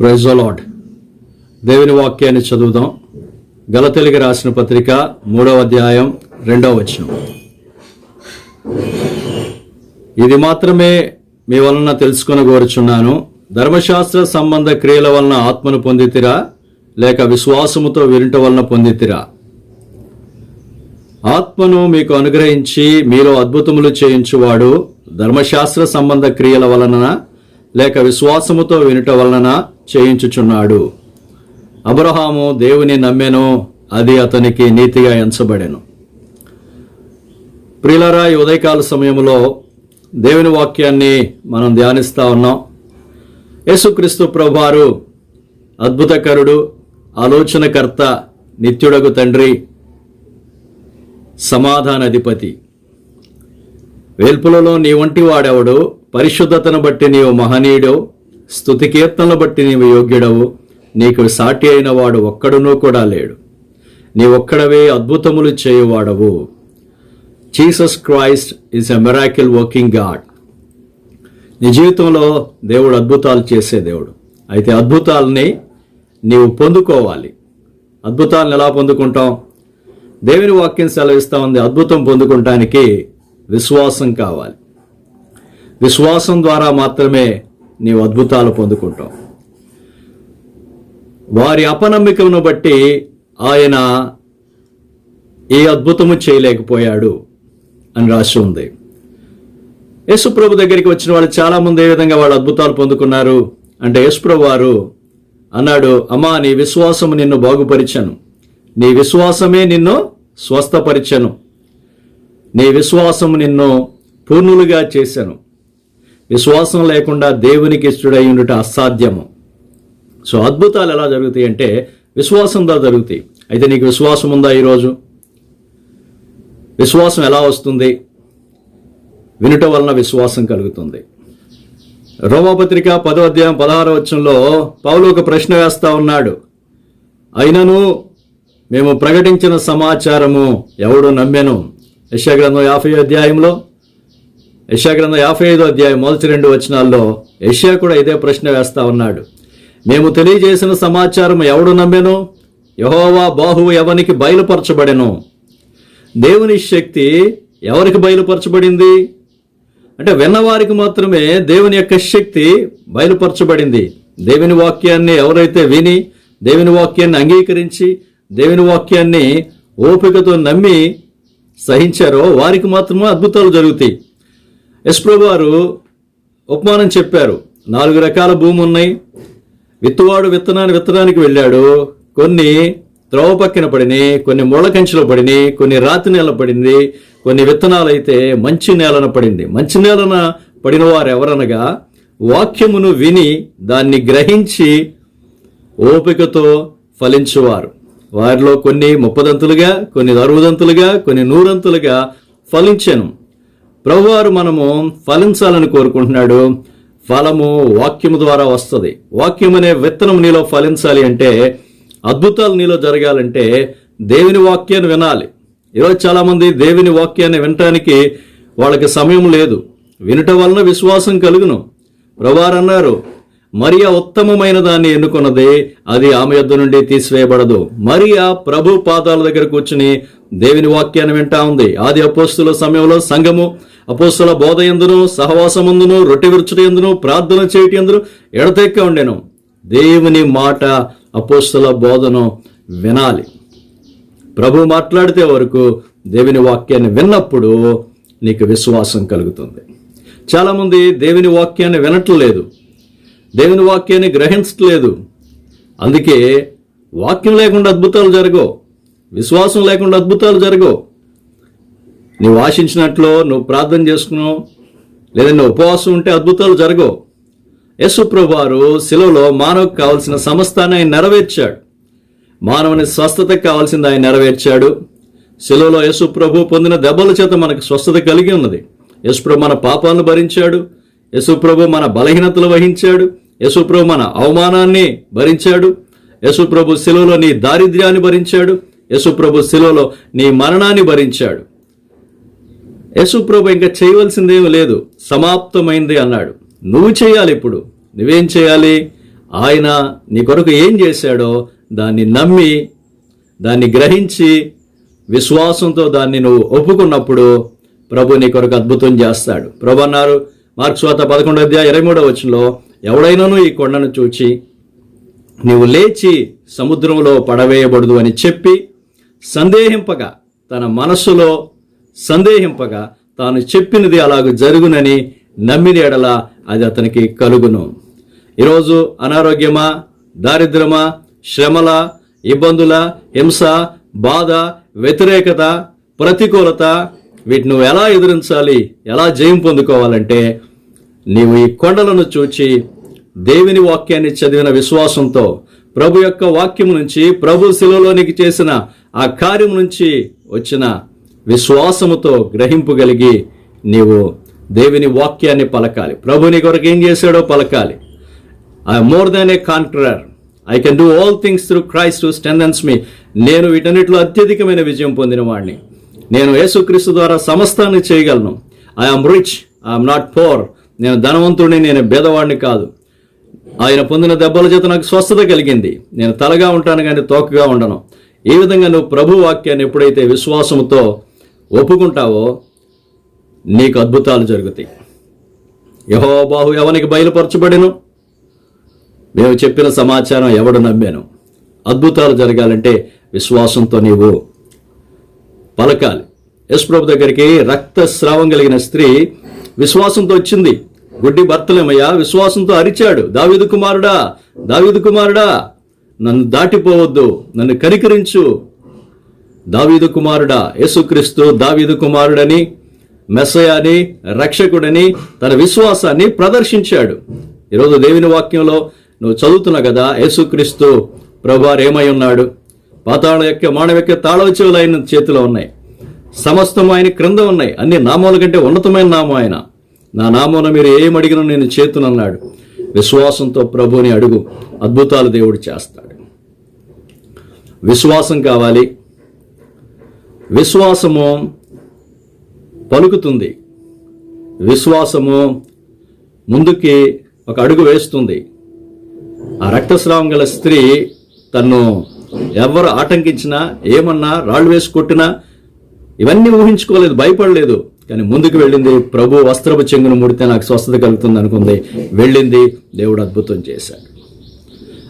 ప్రైజోలాడ్ దేవుని వాక్యాన్ని చదువుదాం. గలతెలిగి రాసిన పత్రిక మూడవ అధ్యాయం రెండవ వచనం. ఇది మాత్రమే మీ వలన తెలుసుకొని కోరుచున్నాను ధర్మశాస్త్ర సంబంధ క్రియల వలన ఆత్మను పొందితిరా? లేక విశ్వాసముతో వినుట వలన పొందితిరా? ఆత్మను మీకు అనుగ్రహించి మీలో అద్భుతములు చేయించువాడు ధర్మశాస్త్ర సంబంధ క్రియల వలన లేక విశ్వాసముతో వినుట వలన చేయించుచున్నాడు. అబ్రహాము దేవుని నమ్మెను అది అతనికి నీతిగా ఎంచబడెను. ప్రిలరా ఈ ఉదయకాల సమయంలో దేవుని వాక్యాన్ని మనం ధ్యానిస్తా ఉన్నాం. యేసుక్రీస్తు ప్రభువారు అద్భుతకరుడు ఆలోచనకర్త నిత్యుడగు తండ్రి సమాధానాధిపతి. వేల్పులలో నీ వంటి వాడెవడు? పరిశుద్ధతను బట్టి నీవు మహనీయుడు స్థుతి కీర్తనలు బట్టి నీవు యోగ్యుడవు. నీకు సాటి అయిన వాడు ఒక్కడునూ కూడా లేడు. నీ ఒక్కడవే అద్భుతములు చేయువాడవు. Jesus Christ is a miracle working God నీ జీవితంలో దేవుడు అద్భుతాలు చేసే దేవుడు. అయితే అద్భుతాలని నీవు పొందుకోవాలి. అద్భుతాలను ఎలా పొందుకుంటాం? దేవుని వాక్యం సెలవిస్తా ఉంది. అద్భుతం పొందుకుంటానికి విశ్వాసం కావాలి. విశ్వాసం ద్వారా మాత్రమే నీవు అద్భుతాలు పొందుకుంటావు. వారి అపనమ్మికను బట్టి ఆయన ఏ అద్భుతము చేయలేకపోయాడు అని రాసి ఉంది. యేసుప్రభు దగ్గరికి వచ్చిన వాళ్ళు చాలామంది ఏ విధంగా వాళ్ళు అద్భుతాలు పొందుకున్నారు అంటే యేసుప్రభు వారు అన్నాడు అమ్మా నీ విశ్వాసము నిన్ను బాగుపరిచాను. నీ విశ్వాసమే నిన్ను స్వస్థపరిచను. నీ విశ్వాసము నిన్ను పూర్ణులుగా చేశాను విశ్వాసం లేకుండా దేవునికి ఇష్టడై ఉండటం అసాధ్యము. సో అద్భుతాలు ఎలా జరుగుతాయి అంటే విశ్వాసం ద్వారా జరుగుతాయి. అయితే నీకు విశ్వాసం ఉందా ఈరోజు? విశ్వాసం ఎలా వస్తుంది? వినుట వలన విశ్వాసం కలుగుతుంది. రోమపత్రిక పదో అధ్యాయం పదహారవ వచ్చంలో పౌలు ఒక ప్రశ్న వేస్తా ఉన్నాడు. అయినను మేము ప్రకటించిన సమాచారము ఎవడు నమ్మెను? యశగ్రంథం యాభై అధ్యాయంలో యశాగ్రంథం యాభై ఐదో అధ్యాయం మొదటి రెండు వచనాల్లో యశా కూడా ఇదే ప్రశ్న వేస్తా ఉన్నాడు. మేము తెలియజేసిన సమాచారం ఎవడు నమ్మెను? యహోవా బాహువు ఎవనికి బయలుపరచబడెను? దేవుని శక్తి ఎవరికి బయలుపరచబడింది? అంటే విన్నవారికి మాత్రమే దేవుని యొక్క శక్తి బయలుపరచబడింది. దేవుని వాక్యాన్ని ఎవరైతే విని దేవుని వాక్యాన్ని అంగీకరించి దేవుని వాక్యాన్ని ఓపికతో నమ్మి సహించారో వారికి మాత్రమే అద్భుతాలు జరుగుతాయి. యశ్ప్రభు వారు ఉపమానం చెప్పారు. నాలుగు రకాల భూమి ఉన్నాయి విత్తువాడు విత్తనాన్ని విత్తనానికి వెళ్ళాడు. కొన్ని త్రోవ పక్కన పడినాయి కొన్ని ముళ్ళ పడినాయి కొన్ని రాతి నేల పడింది. కొన్ని విత్తనాలు అయితే మంచి నేలన పడింది. మంచి నేలన పడిన వారు ఎవరనగా వాక్యమును విని దాన్ని గ్రహించి ఓపికతో ఫలించువారు. వారిలో కొన్ని ముప్పదంతులుగా కొన్ని అరవదంతులుగా కొన్ని నూరంతులుగా ఫలించాను. ప్రభువారు మనము ఫలించాలని కోరుకుంటున్నాడు. ఫలము వాక్యము ద్వారా వస్తుంది. వాక్యం అనే విత్తనం నీలో ఫలించాలి అంటే అద్భుతాలు నీలో జరగాలంటే దేవుని వాక్యాన్ని వినాలి. ఈరోజు చాలామంది దేవుని వాక్యాన్ని వినటానికి వాళ్ళకి సమయం లేదు. వినటం వలన విశ్వాసం కలుగును. ప్రభువారు అన్నారు మరియా ఉత్తమమైన దాన్ని ఎన్నుకున్నది అది ఆమె యొద్ద నుండి తీసివేయబడదు. మరియా ప్రభు పాదాల దగ్గర కూర్చుని దేవుని వాక్యాన్ని వింటా ఉంది. ఆది అపోస్తుల సమయంలో సంఘము అపోస్తుల బోధ ఎందును సహవాసమందును రొట్టె విరుచుట ఎందును ప్రార్థన చేయటి ఎందును ఎడతెక్క ఉండెను. దేవుని మాట అపోస్తుల బోధను వినాలి. ప్రభు మాట్లాడితే వరకు దేవుని వాక్యాన్ని విన్నప్పుడు నీకు విశ్వాసం కలుగుతుంది. చాలామంది దేవుని వాక్యాన్ని వినట్లేదు. దేవుని వాక్యాన్ని గ్రహించట్లేదు. అందుకే వాక్యం లేకుండా అద్భుతాలు జరగవు. విశ్వాసం లేకుండా అద్భుతాలు జరగవు. నువ్వు ఆశించినట్లు నువ్వు ప్రార్థన చేసుకున్నావు లేదా నువ్వు ఉపవాసం ఉంటే అద్భుతాలు జరగవు. యశుప్రభు వారు శిలువలో మానవుకు కావలసిన సమస్తాన్ని ఆయన నెరవేర్చాడు. మానవుని స్వస్థతకు కావాల్సింది ఆయన నెరవేర్చాడు. శిలువలో యశుప్రభు పొందిన దెబ్బల చేత మనకు స్వస్థత కలిగి ఉన్నది. యశుప్రభు మన పాపాలను భరించాడు. యశుప్రభు మన బలహీనతలు వహించాడు. యేసుప్రభు మన అవమానాన్ని భరించాడు. యశుప్రభు శిలువలో నీ దారిద్ర్యాన్ని భరించాడు. యశుప్రభు శిలువలో నీ మరణాన్ని భరించాడు. యశుప్రభు ఇంకా చేయవలసిందేం లేదు. సమాప్తమైంది అన్నాడు. నువ్వు చేయాలి ఇప్పుడు. నువ్వేం చేయాలి? ఆయన నీ కొరకు ఏం చేశాడో దాన్ని నమ్మి దాన్ని గ్రహించి విశ్వాసంతో దాన్ని నువ్వు ఒప్పుకున్నప్పుడు ప్రభు నీ కొరకు అద్భుతం చేస్తాడు. ప్రభు అన్నారు మార్క్స్ వాత పదకొండో అధ్యాయ ఇరవై మూడో వచ్చంలో ఎవడైనాను ఈ కొండను చూచి నీవు లేచి సముద్రంలో పడవేయబడదు అని చెప్పి సందేహింపగా తన మనస్సులో సందేహింపగా తాను చెప్పినది అలాగ జరుగునని నమ్మిన ఎడల అది అతనికి కలుగును. ఈరోజు అనారోగ్యమా దారిద్రమా శ్రమల ఇబ్బందుల హింస బాధ వ్యతిరేకత ప్రతికూలత వీటిని నువ్వు ఎలా ఎదిరించాలి ఎలా జయం పొందుకోవాలంటే నీవు ఈ కొండలను చూచి దేవుని వాక్యాన్ని చదివిన విశ్వాసంతో ప్రభు యొక్క వాక్యం నుంచి ప్రభు శిలలోనికి చేసిన ఆ కార్యం నుంచి వచ్చిన విశ్వాసముతో గ్రహింపు కలిగి నీవు దేవుని వాక్యాన్ని పలకాలి. ప్రభు నీ కొరకు ఏం చేశాడో పలకాలి. I more than a conqueror I can do all things through Christ strengthens me నేను వీటన్నిటిలో అత్యధికమైన విజయం పొందిన వాడిని నేను యేసుక్రీస్తు ద్వారా సమస్తాన్ని చేయగలను. I'm rich I'm not poor నేను ధనవంతుడిని నేను భేదవాడిని కాదు. ఆయన పొందిన దెబ్బల చేత నాకు స్వస్థత కలిగింది. నేను తలగా ఉంటాను కానీ తోకగా ఉండను. ఈ విధంగా నువ్వు ప్రభు వాక్యాన్ని ఎప్పుడైతే విశ్వాసంతో ఒప్పుకుంటావో నీకు అద్భుతాలు జరుగుతాయి. యహో బాహు ఎవనికి బయలుపరచబడిను? మేము చెప్పిన సమాచారం ఎవడు నమ్మాను? అద్భుతాలు జరగాలంటే విశ్వాసంతో నీవు పలకాలి. యశ్ప్రభు దగ్గరికి రక్తస్రావం కలిగిన స్త్రీ విశ్వాసంతో వచ్చింది. గుడ్డి భర్తలేమయ్యా విశ్వాసంతో అరిచాడు. దావీదు కుమారుడా దావీదు కుమారుడా నన్ను దాటిపోవద్దు నన్ను కనికరించు. దావీదు కుమారుడా యేసుక్రీస్తు దావీదు కుమారుడని మెస్సయాని రక్షకుడని తన విశ్వాసాన్ని ప్రదర్శించాడు. ఈరోజు దేవుని వాక్యంలో నువ్వు చదువుతున్నావు కదా యేసుక్రీస్తు ప్రభువారు ఏమై ఉన్నాడు. పాతాళ యొక్క మానవ యొక్క తాళవచెవులు ఆయన చేతిలో ఉన్నాయి. సమస్తం ఆయన క్రింద ఉన్నాయి. అన్ని నామాల కంటే ఉన్నతమైన నామం ఆయన. నా నామమున మీరు ఏం అడిగినా నేను చేతునన్నాడు. విశ్వాసంతో ప్రభుని అడుగు అద్భుతాలు దేవుడు చేస్తాడు. విశ్వాసం కావాలి. విశ్వాసము పలుకుతుంది. విశ్వాసము ముందుకి ఒక అడుగు వేస్తుంది. ఆ రక్తస్రావం గల స్త్రీ తన్ను ఎవరు ఆటంకించినా ఏమన్నా రాళ్ళు వేసి కొట్టినా ఇవన్నీ ఊహించుకోలేదు భయపడలేదు. కానీ ముందుకు వెళ్ళింది ప్రభు వస్త్రపు చెంగును ముడితే నాకు స్వస్థత కలుగుతుంది అనుకుంది. వెళ్ళింది దేవుడు అద్భుతం చేశాడు.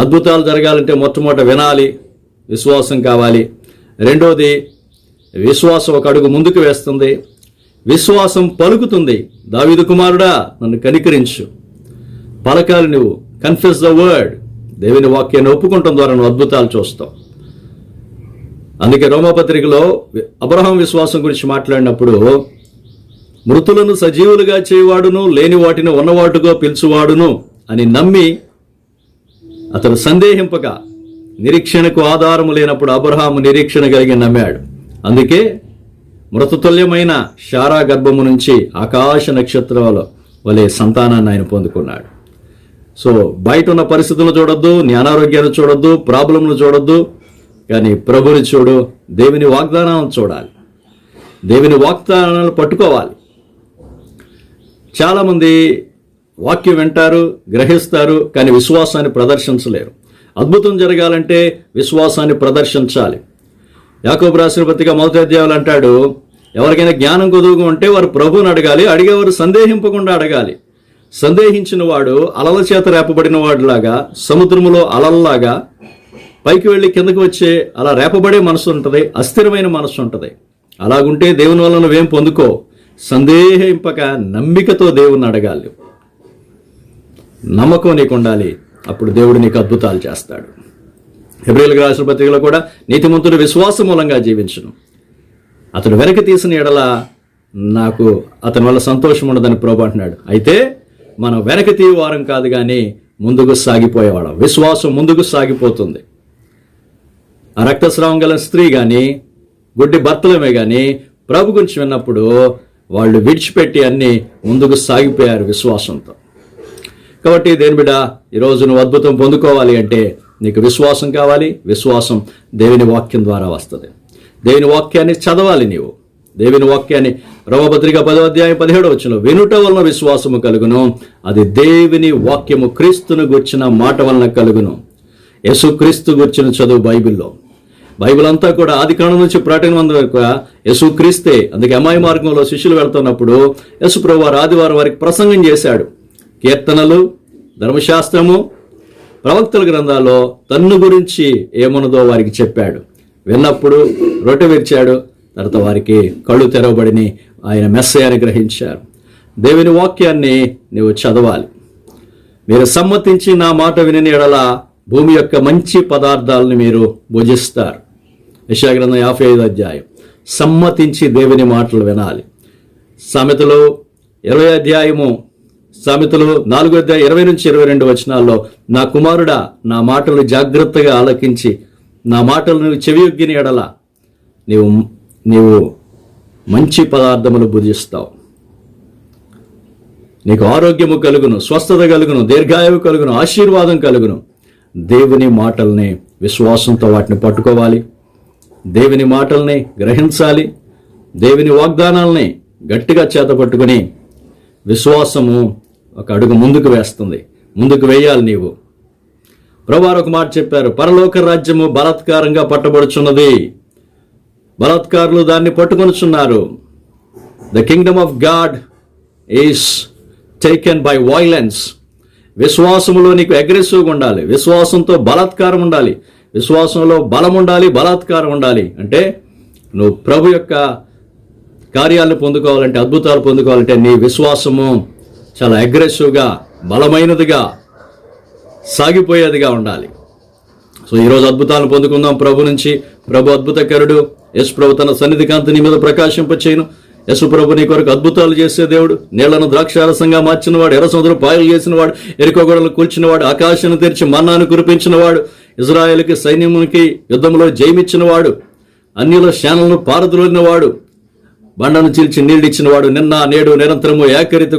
అద్భుతాలు జరగాలంటే మొట్టమొదట వినాలి విశ్వాసం కావాలి. రెండోది విశ్వాసం ఒక అడుగు ముందుకు వేస్తుంది. విశ్వాసం పలుకుతుంది. దావిదు కుమారుడా నన్ను కనికరించు. పలకాలి నువ్వు. కన్ఫ్యూస్ ద వర్డ్ దేవుని వాక్యాన్ని ఒప్పుకుంటాం ద్వారా నువ్వు అద్భుతాలు చూస్తావు. అందుకే రోమపత్రికలో అబ్రహాం విశ్వాసం గురించి మాట్లాడినప్పుడు మృతులను సజీవులుగా చేయవాడును లేని వాటిని ఉన్నవాటుగా పిలుచువాడును అని నమ్మి అతను సందేహింపక నిరీక్షణకు ఆధారము లేనప్పుడు అబ్రహాము నిరీక్షణ కలిగి నమ్మాడు. అందుకే మృతతుల్యమైన శారా గర్భము నుంచి ఆకాశ నక్షత్రాల వలె సంతానాన్ని ఆయన పొందుకున్నాడు. సో బయట ఉన్న పరిస్థితులు చూడొద్దు నీ అనారోగ్యాన్ని చూడొద్దు ప్రాబ్లంను చూడొద్దు కానీ ప్రభుని చూడు దేవుని వాగ్దానాలను చూడాలి. దేవుని వాగ్దానాలు పట్టుకోవాలి. చాలామంది వాక్యం వింటారు గ్రహిస్తారు కానీ విశ్వాసాన్ని ప్రదర్శించలేరు. అద్భుతం జరగాలంటే విశ్వాసాన్ని ప్రదర్శించాలి. యాకోబు రాసిన పత్రిక మొదటి అధ్యాయులు అంటాడు ఎవరికైనా జ్ఞానం కుదువుగా ఉంటే వారు ప్రభువుని అడగాలి అడిగేవారు సందేహింపకుండా అడగాలి. సందేహించిన వాడు అలల చేత రేపబడిన వాడిలాగా సముద్రములో అలల్లాగా పైకి వెళ్ళి కిందకి వచ్చే అలా రేపబడే మనసు ఉంటుంది అస్థిరమైన మనసు ఉంటుంది. అలాగుంటే దేవుని వల్ల నువ్వేం పొందుకో? సందేహింపక నమ్మికతో దేవుని అడగాలి. నమ్మకం నీకు ఉండాలి అప్పుడు దేవుడు నీకు అద్భుతాలు చేస్తాడు. ఎబ్రిల్ రాసిన పత్రికలో కూడా నీతిమంతుడు విశ్వాసం మూలంగా జీవించును. అతడు వెనక్కి తీసిన ఎడల నాకు అతని వల్ల సంతోషం ఉండదని ప్రభు అంటున్నాడు. అయితే మనం వెనక్కి తీయవారం కాదు కానీ ముందుకు సాగిపోయేవాళ్ళం. విశ్వాసం ముందుకు సాగిపోతుంది. ఆ రక్తస్రావం గల స్త్రీ కానీ గుడ్డి భర్తలమే కానీ ప్రభు గురించి విన్నప్పుడు వాళ్ళు విడిచిపెట్టి అన్ని ముందుకు సాగిపోయారు విశ్వాసంతో. కాబట్టి దేని బిడ్డ ఈరోజు నువ్వు అద్భుతం పొందుకోవాలి అంటే నీకు విశ్వాసం కావాలి విశ్వాసం దేవుని వాక్యం ద్వారా వస్తుంది. దేవుని వాక్యాన్ని చదవాలి నీవు. దేవుని వాక్యాన్ని రోమపత్రిక పదో అధ్యాయం పదిహేడు వచ్చిన వినుట వలన విశ్వాసము కలుగును అది దేవుని వాక్యము క్రీస్తును గుర్చిన మాట వలన కలుగును. యేసుక్రీస్తు గుర్చిన చదువు బైబిల్లో. బైబిల్ అంతా కూడా ఆది కాలం నుంచి ప్రకటన వరకు వరకు యేసుక్రీస్తే అందుకే అమ్మాయి మార్గంలో శిష్యులు వెళ్తున్నప్పుడు యేసుప్రభు వారు ఆదివారం వారికి ప్రసంగం చేశాడు. కీర్తనలు ధర్మశాస్త్రము ప్రవక్తల గ్రంథాల్లో తన్ను గురించి ఏమన్నదో వారికి చెప్పాడు. విన్నప్పుడు రొట్టె విరిచాడు తర్వాత వారికి కళ్ళు తెరవబడిని ఆయన మెస్సయాన్ని గ్రహించారు. దేవుని వాక్యాన్ని నీవు చదవాలి. మీరు సమ్మతించి నా మాట విని ఎడల భూమి యొక్క మంచి పదార్థాలను మీరు భుజిస్తారు. యశాగ్రంథం యాభై ఐదు అధ్యాయం. సమ్మతించి దేవుని మాటలు వినాలి. సామెతలో ఇరవై అధ్యాయము సామెతలు నాలుగో అధ్యాయ ఇరవై నుంచి ఇరవై రెండు వచనాల్లో నా కుమారుడా నా మాటలు జాగ్రత్తగా ఆలకించి నా మాటలను చెవియొగ్గిన ఎడల నీవు నీవు మంచి పదార్థములు భుజిస్తావు నీకు ఆరోగ్యము కలుగును స్వస్థత కలుగును దీర్ఘాయువు కలుగును ఆశీర్వాదం కలుగును. దేవుని మాటల్ని విశ్వాసంతో వాటిని పట్టుకోవాలి. దేవుని మాటల్ని గ్రహించాలి. దేవుని వాగ్దానాల్ని గట్టిగా చేతపట్టుకుని విశ్వాసము ఒక అడుగు ముందుకు వేస్తుంది. ముందుకు వేయాలి నీవు. ప్రభువారు ఒక మాట చెప్పారు పరలోక రాజ్యము బలాత్కారంగా పట్టబడుచున్నది. బలాత్కారులు దాన్ని పట్టుకొనుచున్నారు. The kingdom of God is taken by violence విశ్వాసములో నీకు అగ్రెసివ్గా ఉండాలి. విశ్వాసంతో బలాత్కారం ఉండాలి. విశ్వాసంలో బలం ఉండాలి బలాత్కారం ఉండాలి. అంటే నువ్వు ప్రభు యొక్క కార్యాలను పొందుకోవాలంటే అద్భుతాలు పొందుకోవాలంటే నీ విశ్వాసము చాలా అగ్రెసివ్గా బలమైనదిగా సాగిపోయేదిగా ఉండాలి. సో ఈరోజు అద్భుతాలను పొందుకుందాం. ప్రభు నుంచి ప్రభు అద్భుతకరుడు యశు ప్రభు తన సన్నిధి కాంతి నీ మీద ప్రకాశింపచేయను. యశు ప్రభు నీ కొరకు అద్భుతాలు చేసే దేవుడు నీళ్ళను ద్రాక్షారసంగా మార్చినవాడు ఎర్రసముద్రం పాయలు చేసినవాడు ఎరుకగొడలు కూల్చినవాడు ఆకాశాన్ని తెరిచి మన్నాను కురిపించినవాడు ఇజ్రాయేల్కి సైన్యమునికి యుద్ధంలో జయమిచ్చినవాడు అన్యుల శానలను పారద్రోలినవాడు బండను చీల్చి నీళ్ళిచ్చినవాడు నిన్న నేడు నిరంతరము ఏకరీత